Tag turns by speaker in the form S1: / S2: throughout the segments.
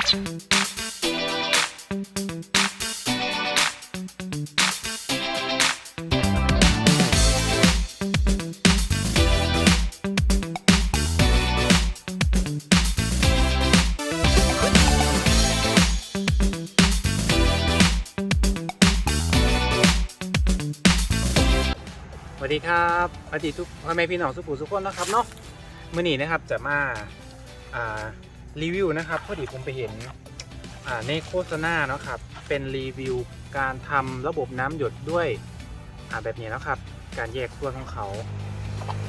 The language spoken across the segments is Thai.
S1: สวัสดีครับสวัสดีทุกพ่อแม่พี่น้องสุขุสุขคนนะครับเนาะมื่อนี้นะครับจะมาอ่า รีวิวนะครับพอดีผมไปเห็นในโฆษณาเนาะครับเป็นรีวิวการทำระบบน้ำหยดด้วยแบบนี้นะครับ การแยกส่วนของเขา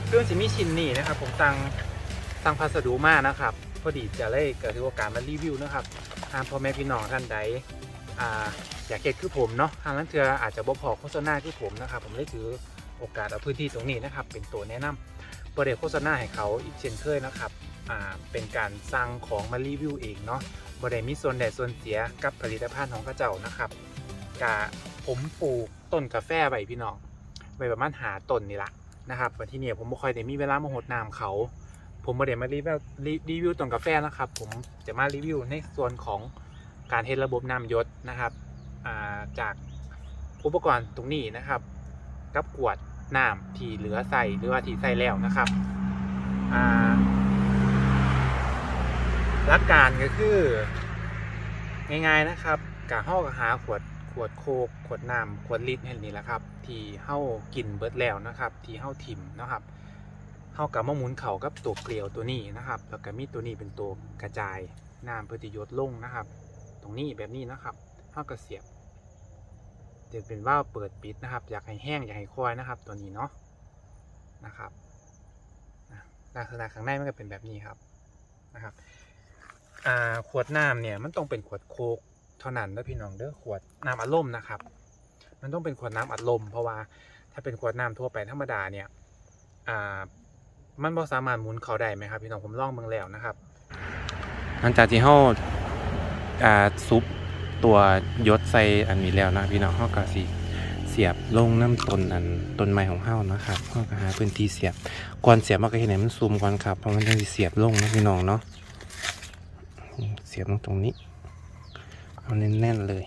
S1: เครื่องสิมีชิ้นนี้นะครับ ผมสั่งสั่งพัสดุมานะครับพอดีจะเลยเกิดโอกาสมารีวิวนะครับทางพ่อแม่พี่น้องท่านใดออยากเก็ตคือผมเนาะทางนั้นเธออาจจะบ่พอโฆษณาคือผมนะครับ ผมเลยถือโอกาสเอาพื้นที่ตรงนี้นะครับ เป็นตัวแนะนำประเดี๋ยวโฆษณาให้เขาอีกเช่นเคยนะครับ เป็นการสั่งของมารีวิวเองเนาะบริมีส่วนใดส่วนเสียกับผลิตภัณฑ์ของกระเจ้านะครับกะผมปลูกต้นกาแฟไว้พี่น้องไว้ประมาณหาต้นนี่ละนะครับวันที่เนี่ยผมไม่ค่อยได้มีเวลามาหดน้ำเขา ผมไม่ได้มารีวิวรีวิวต้นกาแฟนะครับ ผมจะมารีวิวในส่วนของการเฮ็ดระบบน้ำยศนะครับาจากอุปกรณ์ตรงนี้นะครับ กับกวดน้ำที่เหลือใส่หรือว่าที่ใส่แล้วนะครับอ่า หลักการก็คือง่ายๆนะครับกะเฮาก็หาขวดขวดโคกขวดน้ำขวดลิตรนี่แหละครับ ที่เฮากินเบิดแล้วนะครับ ที่เฮาถิ่มนะครับเฮากับมะหมุนเข่ากับตัวเกลียวตัวนี้นะครับ แล้วก็มีตัวนี้เป็นตัวกระจายน้ำเพื่อที่ยดลงนะครับ ตรงนี้แบบนี้นะครับเฮาก็เสียบจะเป็นว่าวเปิดปิดนะครับ อยากให้แห้งอยากให้คอยนะครับ ตัวนี้เนาะนะครับนะลักษณะข้างในมันก็เป็นแบบนี้ครับนะครับ อ่าขวดน้ำเนี่ยมันต้องเป็นขวดโคกเท่านั้นนะพี่น้องเด้อขวดน้ำอัดลมนะครับ มันต้องเป็นขวดน้ำอัดลม เพราะว่าถ้าเป็นขวดน้ำทั่วไปธรรมดาเนี่ยอ่ามันบ่สามารถหมุนเขาได้ไหมครับ พี่น้องผมลองเบิ่งแล้วนะครับหลังจากที่เฮาอ่าซุปตัวยศใส่อันนี้แล้วนะพี่น้องเฮาก็สิเสียบลงน้ำต้นอันต้นไม้ของเฮานะครับเฮาก็หาพื้นที่เสียบก่อนเสียบมันก็เห็นให้มันซูมก่อนครับเพราะมันจะเสียบลงนะพี่น้องเนาะ เสียบตรงนี้เอาแน่นๆเลย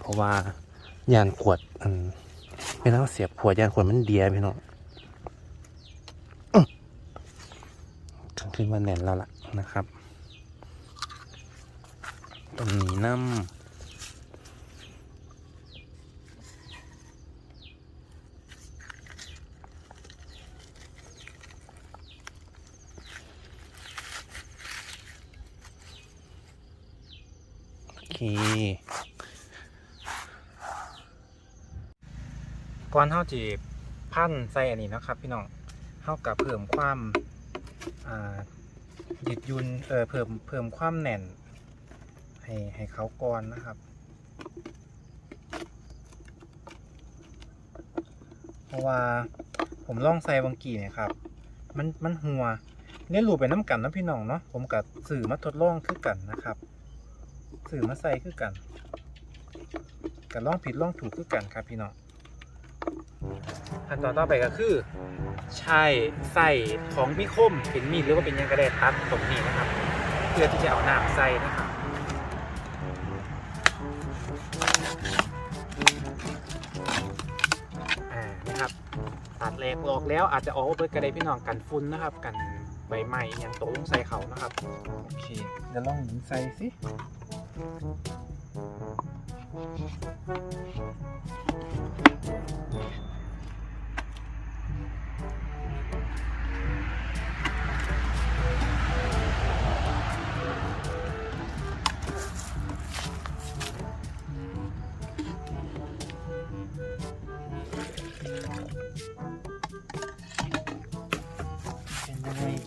S1: เพราะว่ายานขวดอันเวลาเราเสียบขวดยานขวดมันเดียพี่น้องขึ้นมาแน่นแล้วล่ะนะครับ ตรงนี้น้ำ เคก่อนเท่าจีพันใส่อันนี้นะครับ พี่น้องเท่ากับเพิ่มความยืดยุนเออเพิ่มเพิ่มความแน่น ให้ให้เขาก่อนนะครับ เพราะว่าผมลองใส่บางกีเนี่ยครับ มันมันหัวเนี่ยรูปไปน้ำกันนะพี่น้องเนาะผมกับสื่อมาทดลองคือกันนะครับ สื่อมาใส่คือกันกับลองผิดลองถูกคือกันครับพี่น้องขั้นตอนต่อไปก็คือ ใช้ใส่ของมีคมเป็นมีดหรือว่าเป็นยังกระเด็ตัดตรงนี้นะครับ เพื่อที่จะเอาน้ำใส่นะครับอ่านะครับตัดแหลกออกแล้วอาจจะออกเบิดกระไดพี่น้องกันฝุ่นนะครับ กันใบไม้อย่างตกลงใส่เขานะครับ โอเคเดี๋ยวลองหมุนใส่สิ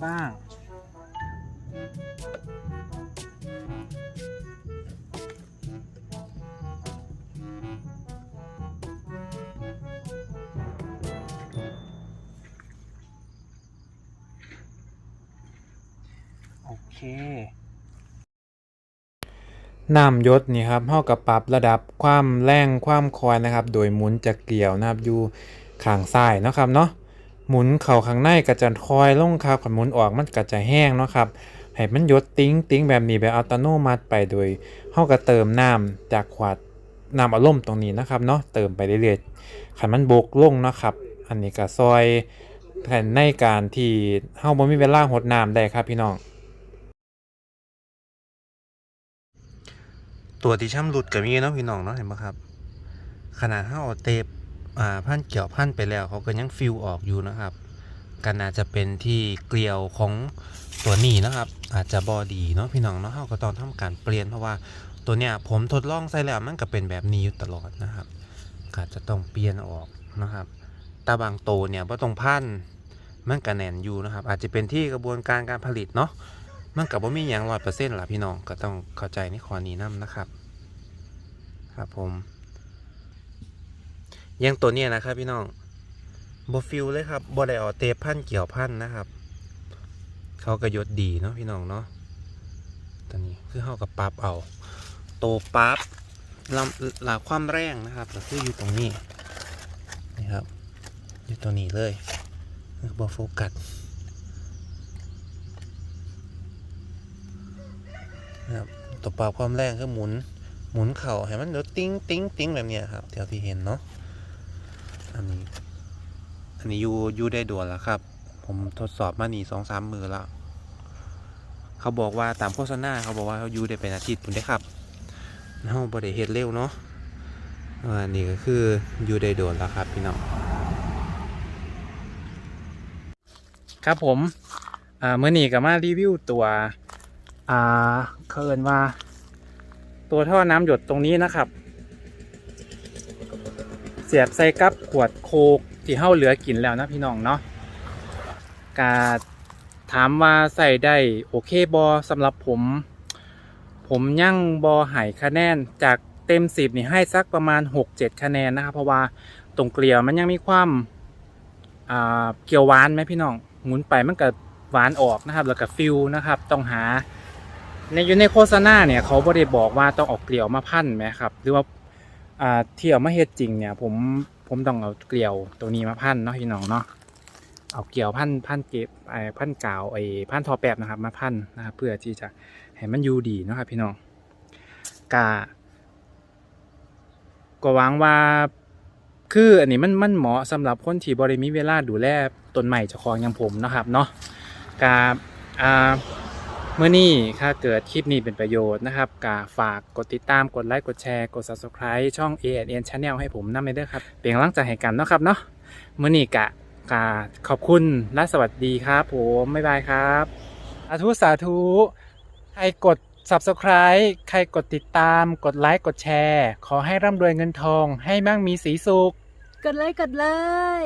S1: บ้าง น้ำยศนี่ครับเท่ากับปรับระดับความแรงความคอยนะครับ โดยหมุนจากเกลียวนะครับอยู่ข้างซ้ายนะครับเนาะหมุนเข่าข้างในก็จะคอยลงครับขันหมุนออกมันก็จะแห้งเนาะครับให้มันยดติ้งติ้งแบบนี้แบบอัตโนมัติไปโดยเฮาก็เติมน้ำจากขวดน้ำอารมณ์ตรงนี้นะครับเนาะเติมไปเรื่อยๆคันมันบกลงนะครับ อันนี้ก็ซอยในการที่เฮาบ่มีเวลาหดน้ำได้ครับพี่น้อง
S2: ตัวที่ช่ำหลุดกับมีเนาะพี่น้องเนาะเห็นปะครับ ขนาดถ้าเอเตปอ่าพันเกี่ยวพันไปแล้ว เขาก็ยังฟิวออกอยู่นะครับก็น่าจะเป็นที่เกลียวของตัวนี้นะครับ อาจจะบอดีเนาะพี่น้องเนาะเขาก็ต้องทำการเปลี่ยนเพราะว่าตัวเนี้ยผมทดลองใส่แล้วมันก็เป็นแบบนี้อยู่ตลอดนะครับก็จะต้องเปลี่ยนออกนะครับตาบางโตเนี่ยว่าตรงพันมันก็แน่นอยู่นะครับ อาจจะเป็นที่กระบวนการการผลิตเนาะ มันกับว่ามีอย่างร้อยเปอร์เซ็นต์ล่ะพี่น้องก็ต้องเข้าใจในข้อนี้นํนะครับ ครับผมอยังตัวเนี้ยนะครับพี่น้องบฟิลเลยครับบอได้เอเตปพันเกี่ยวพันนะครับ เขาก็ยดดีเนาะพี่น้องเนาะตัวนี้คือเขากับปรับเอาโตปั๊บลำหลาความแรงนะครับก็คืออยู่ตรงนี้นี่ครับอยู่ตัวนี้เลยบอโฟกัส นะ ครับตัวปรับความแรงคือหมุน หมุนเข่าให้มันเดี๋ยวติ้งติ้งติ้งแบบนี้ครับเดี๋ยวที่เห็นเนาะอันนี้ อันนี้ยูยูได้ด่วนแล้วครับ ผมทดสอบมาหนีสองสามมือแล้ว เขาบอกว่าตามโฆษณาเขาบอกว่าเขายูได้เป็นอาทิตย์ผมได้ครับเฮาบริเฮ็ดเร็วเนาะอออันนี้ก็คือยูได้ด่วนแล้วครับพี่น้อง
S1: ครับผมอ่าเมื่อนี้ก็มารีวิวตัว อ่าเขาเอินว่า ตัวท่อน้ำหยดตรงนี้นะครับ เสียบใส่กับขวดโคกที่เฮาเหลือกินแล้วนะพี่น้องเนาะกาถามว่าใส่ได้โอเคบอสำหรับผม ผมยั่งบอหายคะแนนจากเต็มสิบนี่ให้สักประมาณ 6-7 คะแนนนะครับ เพราะว่าตรงเกลียวมันยังมีความาเกียวหวานไหมพี่น้องหมุนไปมันก็หวานออกนะครับ แล้วก็ฟิลนะครับ ต้องหา ในอยู่ในโฆษณาเนี่ยเขาบ่ได้บอกว่าต้องเอาเกลียวมาพันไหมครับหรือว่าอ่าเที่ยวมาเฮ็ดจริงเนี่ยผมผมต้องเอาเกลียวตัวนี้มาพันเนาะพี่น้องเนาะเอาเกลียวพันพันเก็บไอ้พันกาวไอ้พันทอแป๊บนะครับมาพันนะครับเพื่อที่จะให้มันอยู่ดีเนาะครับพี่น้องกาก็หวังว่าคืออันนี้มันมันเหมาะสำหรับคนที่บริมีเวลาดูแลต้นใหม่เจ้าของอย่างผมนะครับเนาะกาอ่า เมื่อนี้ถ้าเกิดคลิปนี้เป็นประโยชน์นะครับกาฝากกดติดตามกดไลค์กดแชร์กด subscribe ช่อง a n Channel ให้ผมนำไปด้วยครับเป็นกำลังใจให้กันเนาะครับเนาะเมื่อนี้กะกาขอบคุณและสวัสดีครับผมบ๊ายบายครับสาธุสาธุใครกด subscribe ใครกดติดตามกดไลค์กดแชร์ ขอให้ร่ำรวยเงินทอง ให้มั่งมีสีสุข
S3: กดเลยกดเลย